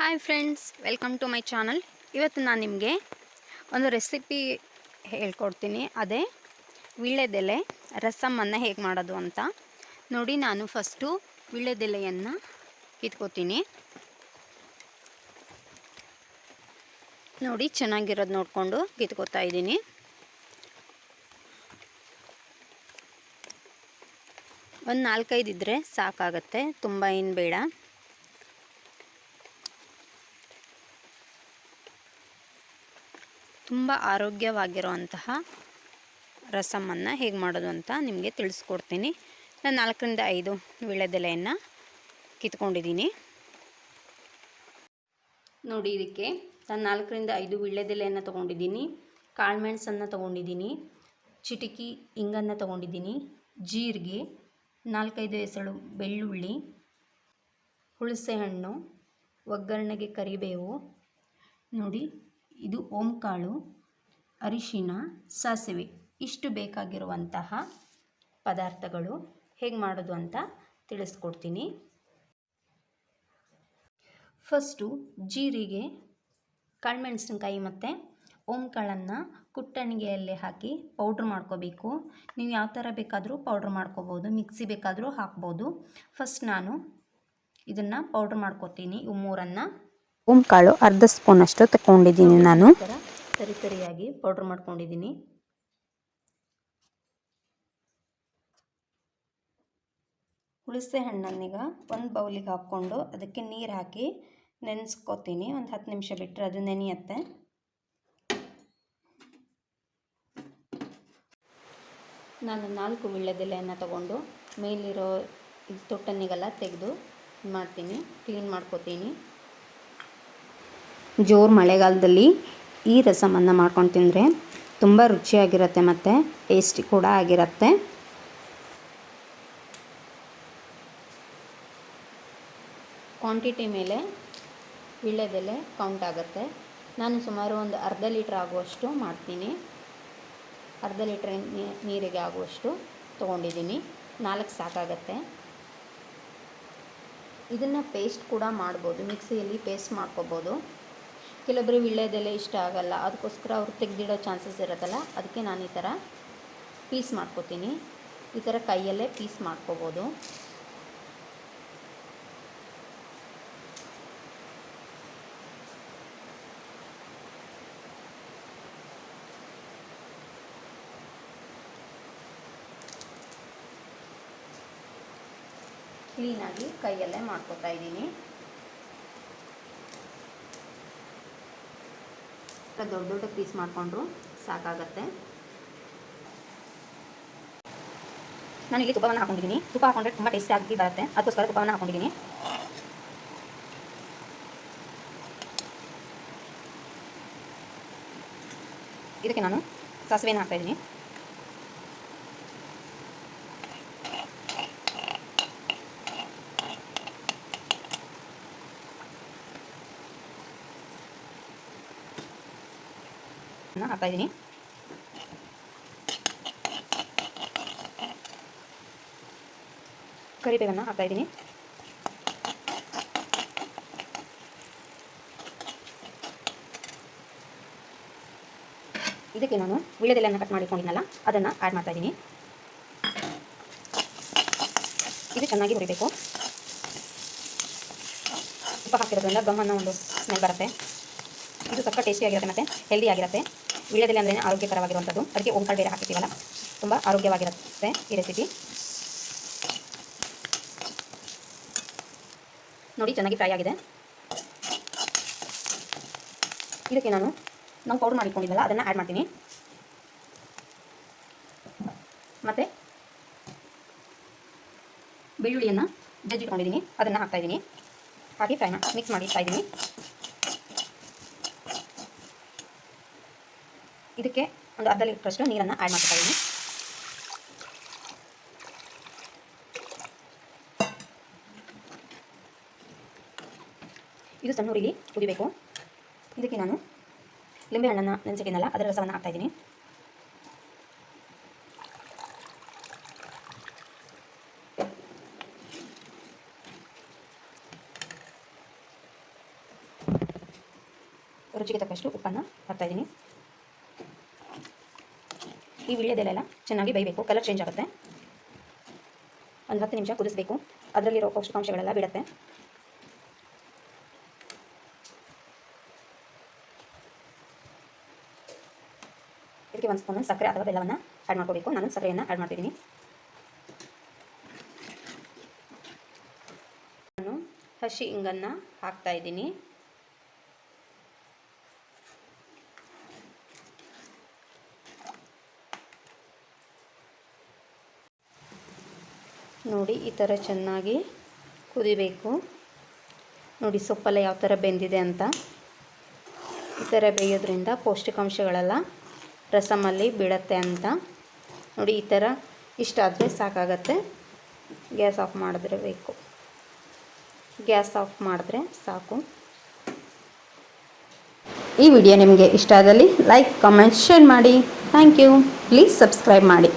Hi friends welcome to my channel ಇವತ್ತು ನಾನು ನಿಮಗೆ ಒಂದು ರೆಸಿಪಿ ಹೇಳ್ಕೊಡ್ತೀನಿ. ಅದೇ ವೀಳ್ಯದೆಲೆ ರಸಮನ್ನು ಹೇಗೆ ಮಾಡೋದು ಅಂತ. ನೋಡಿ ನಾನು ಫಸ್ಟು ವೀಳ್ಯದೆಲೆಯನ್ನು ಕಿತ್ಕೋತೀನಿ. ನೋಡಿ ಚೆನ್ನಾಗಿರೋದು ನೋಡಿಕೊಂಡು ಕಿತ್ಕೋತಾ ಇದ್ದೀನಿ. ಒಂದು ನಾಲ್ಕೈದು ಇದ್ದರೆ ಸಾಕಾಗತ್ತೆ, ತುಂಬ ಏನು ಬೇಡ. ತುಂಬ ಆರೋಗ್ಯವಾಗಿರುವಂತಹ ರಸಮನ್ನು ಹೇಗೆ ಮಾಡೋದು ಅಂತ ನಿಮಗೆ ತಿಳಿಸ್ಕೊಡ್ತೀನಿ. ನಾನು ನಾಲ್ಕರಿಂದ ಐದು ವೀಳ್ಯದೆಲೆಯನ್ನು ಕಿತ್ಕೊಂಡಿದ್ದೀನಿ. ನೋಡಿ, ಇದಕ್ಕೆ ನಾನು ನಾಲ್ಕರಿಂದ ಐದು ವೀಳ್ಯದೆಲೆಯನ್ನು ತೊಗೊಂಡಿದ್ದೀನಿ. ಕಾಳುಮೆಣಸನ್ನು ತೊಗೊಂಡಿದ್ದೀನಿ. ಚಿಟಿಕಿ ಇಂಗನ್ನು ತೊಗೊಂಡಿದ್ದೀನಿ. ಜೀರಿಗೆ, ನಾಲ್ಕೈದು ಹೆಸಳು ಬೆಳ್ಳುಳ್ಳಿ ಹುಣಸೆಹಣ್ಣು ಒಗ್ಗರಣೆಗೆ ಕರಿಬೇವು. ನೋಡಿ ಇದು ಓಂಕಾಳು ಅರಿಶಿನ ಸಾಸಿವೆ. ಇಷ್ಟು ಬೇಕಾಗಿರುವಂತಹ ಪದಾರ್ಥಗಳು ಹೇಗೆ ಮಾಡೋದು ಅಂತ ತಿಳಿಸ್ಕೊಡ್ತೀನಿ. ಫಸ್ಟು ಜೀರಿಗೆ, ಕಾಳುಮೆಣಸಿನ್ಕಾಯಿ ಮತ್ತು ಓಂಕಾಳನ್ನು ಕುಟ್ಟಣಿಗೆಯಲ್ಲಿ ಹಾಕಿ ಪೌಡ್ರ್ ಮಾಡ್ಕೋಬೇಕು. ನೀವು ಯಾವ ಥರ ಬೇಕಾದರೂ ಪೌಡ್ರ್ ಮಾಡ್ಕೋಬೋದು, ಮಿಕ್ಸಿ ಬೇಕಾದರೂ ಹಾಕ್ಬೋದು. ಫಸ್ಟ್ ನಾನು ಇದನ್ನು ಪೌಡ್ರ್ ಮಾಡ್ಕೋತೀನಿ, ಇವು ಮೂರನ್ನು. ಕಾಳು ಅರ್ಧ ಸ್ಪೂನ್ ಅಷ್ಟು ತಗೊಂಡಿದ್ದೀನಿ ನಾನು. ಸರಿ ಸರಿಯಾಗಿ ಪೌಡ್ರ್ ಮಾಡ್ಕೊಂಡಿದ್ದೀನಿ. ಹುಣಸೆ ಹಣ್ಣನ್ನೀಗ ಒಂದು ಬೌಲಿಗೆ ಹಾಕ್ಕೊಂಡು ಅದಕ್ಕೆ ನೀರು ಹಾಕಿ ನೆನೆಸ್ಕೋತೀನಿ. ಒಂದು ಹತ್ತು ನಿಮಿಷ ಬಿಟ್ಟರೆ ಅದು ನೆನೆಯತ್ತೆ. ನಾನು ನಾಲ್ಕು ವೀಳ್ಯದೆಲೆಯನ್ನು ತಗೊಂಡು ಮೇಲಿರೋ ಇದು ತೊಟ್ಟನಿಗೆಲ್ಲ ತೆಗೆದು ಮಾಡ್ತೀನಿ, ಕ್ಲೀನ್ ಮಾಡ್ಕೊತೀನಿ. ಜೋರು ಮಳೆಗಾಲದಲ್ಲಿ ಈ ರಸಮನ್ನು ಮಾಡ್ಕೊಂಡು ತಿಂದರೆ ತುಂಬ ರುಚಿಯಾಗಿರುತ್ತೆ ಮತ್ತು ಟೇಸ್ಟಿ ಕೂಡ ಆಗಿರುತ್ತೆ. ಕ್ವಾಂಟಿಟಿ ಮೇಲೆ ವೀಳ್ಯದೆಲೆ ಕೌಂಟ್ ಆಗುತ್ತೆ. ನಾನು ಸುಮಾರು ಒಂದು ಅರ್ಧ ಲೀಟ್ರ್ ಆಗುವಷ್ಟು ಮಾಡ್ತೀನಿ. ಅರ್ಧ ಲೀಟ್ರ್ ನೀರಿಗೆ ಆಗುವಷ್ಟು ತೊಗೊಂಡಿದ್ದೀನಿ. ನಾಲ್ಕು ಸಾಕಾಗತ್ತೆ. ಇದನ್ನು ಪೇಸ್ಟ್ ಕೂಡ ಮಾಡ್ಬೋದು. ಮಿಕ್ಸಿಯಲ್ಲಿ ಪೇಸ್ಟ್ ಮಾಡ್ಕೋಬೋದು. ಕೆಲವೊಬ್ಬರು ವೀಳ್ಯದೆಲೆ ಇಷ್ಟ ಆಗಲ್ಲ. ಅದಕ್ಕೋಸ್ಕರ ಅವ್ರು ತೆಗೆದಿಡೋ ಚಾನ್ಸಸ್ ಇರೋದಲ್ಲ ಅದಕ್ಕೆ ನಾನು ಈ ಥರ ಪೀಸ್ ಮಾಡ್ಕೋತೀನಿ. ಈ ಥರ ಕೈಯಲ್ಲೇ ಪೀಸ್ ಮಾಡ್ಕೋಬೋದು. ಕ್ಲೀನಾಗಿ ಕೈಯಲ್ಲೇ ಮಾಡ್ಕೋತಾ ಇದ್ದೀನಿ. ದೊಡ್ಡ ದೊಡ್ಡ ಪೀಸ್ ಮಾಡಿಕೊಂಡ್ರು ಸಾಕಾಗತ್ತೆ. ಇಲ್ಲಿ ತುಪ್ಪವನ್ನು ಹಾಕೊಂಡಿದ್ದೀನಿ ತುಪ್ಪ ಹಾಕೊಂಡ್ರೆ ತುಂಬ ಟೇಸ್ಟಿ ಆಗಿ ಬರುತ್ತೆ. ಅದಕ್ಕೋಸ್ಕರ ತುಪ್ಪವನ್ನು ಹಾಕೊಂಡಿದ್ದೀನಿ ಇದಕ್ಕೆ ನಾನು ಸಾಸಿವೆಯನ್ನು ಹಾಕ್ತಾ ಇದ್ದೀನಿ ಹಾಕ್ತಾ ಇದ್ದೀನಿ ಕರಿಬೇವನ್ನು ಹಾಕ್ತಾ ಇದ್ದೀನಿ ಇದಕ್ಕೆ ನಾನು ವೀಳ್ಯದೆಲೆಯನ್ನು ಕಟ್ ಮಾಡಿಕೊಂಡಿದ್ನಲ್ಲ, ಅದನ್ನು ಆ್ಯಡ್ ಮಾಡ್ತಾ ಇದ್ದೀನಿ ಇದು ಚೆನ್ನಾಗಿ ಹುರಿಬೇಕು. ಉಪ್ಪು ಹಾಕಿರೋದ್ರಿಂದ ಗಮ್ಮನ್ನು ಒಂದು ಸ್ಮೆಲ್ ಬರುತ್ತೆ. ಇದು ಸ್ವಲ್ಪ ಟೇಸ್ಟಿಯಾಗಿರುತ್ತೆ ಮತ್ತು ಹೆಲ್ದಿ ಆಗಿರುತ್ತೆ. ವೀಳ್ಯದೆಲೆ ಅಂದರೆ ಆರೋಗ್ಯಕರವಾಗಿರುವಂಥದ್ದು ಅದಕ್ಕೆ ಓಂಕಾಳು ಬೇರೆ ಹಾಕಿರ್ತೀವಲ್ಲ? ತುಂಬ ಆರೋಗ್ಯವಾಗಿರುತ್ತೆ ಈ ರೆಸಿಪಿ ನೋಡಿ, ಚೆನ್ನಾಗಿ ಫ್ರೈ ಆಗಿದೆ. ಇದಕ್ಕೆ ನಾನು, ನಾವು ಪೌಡರ್ ಮಾಡಿಕೊಂಡಿದ್ದಲ್ಲ, ಅದನ್ನು ಆ್ಯಡ್ ಮಾಡ್ತೀನಿ. ಮತ್ತು ಬೆಳ್ಳುಳ್ಳಿಯನ್ನು ಜಜ್ಜಿಟ್ಕೊಂಡಿದ್ದೀನಿ, ಅದನ್ನು ಹಾಕ್ತಾ ಇದ್ದೀನಿ. ಹಾಕಿ ಫ್ರೈ ಮಿಕ್ಸ್ ಮಾಡಿ ಇಡ್ತಾ ಇದಕ್ಕೆ ಒಂದು ಅರ್ಧ ಲೀಟ್ರಷ್ಟು ನೀರನ್ನು ಆ್ಯಡ್ ಮಾಡ್ತಾ ಇದು ಸಣ್ಣ ಹುರಿಲಿ ಕುದಿಬೇಕು. ಇದಕ್ಕೆ ನಾನು ಲಿಂಬೆ ಹಣ್ಣನ್ನು ನೆನೆಸಿದ್ದೀನಲ್ಲ ಅದರ ರಸವನ್ನು ಹಾಕ್ತಾ ಇದ್ದೀನಿ ರುಚಿಗೆ ತಕ್ಕಷ್ಟು ಉಪ್ಪನ್ನು ಹಾಕ್ತಾಯಿದ್ದೀನಿ ಈ ವಿಳ್ಯದೆಲೆಲ್ಲ ಚೆನ್ನಾಗಿ ಬೇಯಬೇಕು. ಕಲರ್ ಚೇಂಜ್ ಆಗುತ್ತೆ. ಒಂದು ಹತ್ತು ನಿಮಿಷ ಕುದಿಸ್ಬೇಕು. ಅದರಲ್ಲಿರೋ ಪೌಷ್ಟಿಕಾಂಶಗಳೆಲ್ಲ ಬಿಡುತ್ತೆ. ಇದಕ್ಕೆ ಒಂದು ಸ್ಪೂನ್ ಸಕ್ಕರೆ ಅಥವಾ ಬೆಲ್ಲವನ್ನು ಆ್ಯಡ್ ಮಾಡ್ಕೋಬೇಕು. ನಾನು ಸಕ್ಕರೆಯನ್ನು ಆ್ಯಡ್ ಮಾಡ್ತಿದ್ದೀನಿ. ನಾನು ಹಸಿ ಹಿಂಗನ್ನು ಹಾಕ್ತಾ ಇದ್ದೀನಿ. ನೋಡಿ, ಈ ಥರ ಚೆನ್ನಾಗಿ ಕುದಿಬೇಕು. ನೋಡಿ, ಸೊಪ್ಪೆಲ್ಲ ಯಾವ ಥರ ಬೆಂದಿದೆ ಅಂತ. ಈ ಥರ ಬೇಯೋದ್ರಿಂದ ಪೌಷ್ಟಿಕಾಂಶಗಳೆಲ್ಲ ರಸಮಲ್ಲಿ ಬಿಡತ್ತೆ ಅಂತ. ನೋಡಿ, ಈ ಥರ ಇಷ್ಟ ಆದರೆ ಸಾಕಾಗತ್ತೆ. ಗ್ಯಾಸ್ ಆಫ್ ಮಾಡಿದ್ರೆ ಬೇಕು. ಗ್ಯಾಸ್ ಆಫ್ ಮಾಡಿದ್ರೆ ಸಾಕು. ಈ ವಿಡಿಯೋ ನಿಮಗೆ ಇಷ್ಟ ಆದಲ್ಲಿ ಲೈಕ್, ಕಮೆಂಟ್, ಶೇರ್ ಮಾಡಿ. Thank you. ಪ್ಲೀಸ್ ಸಬ್ಸ್ಕ್ರೈಬ್ ಮಾಡಿ.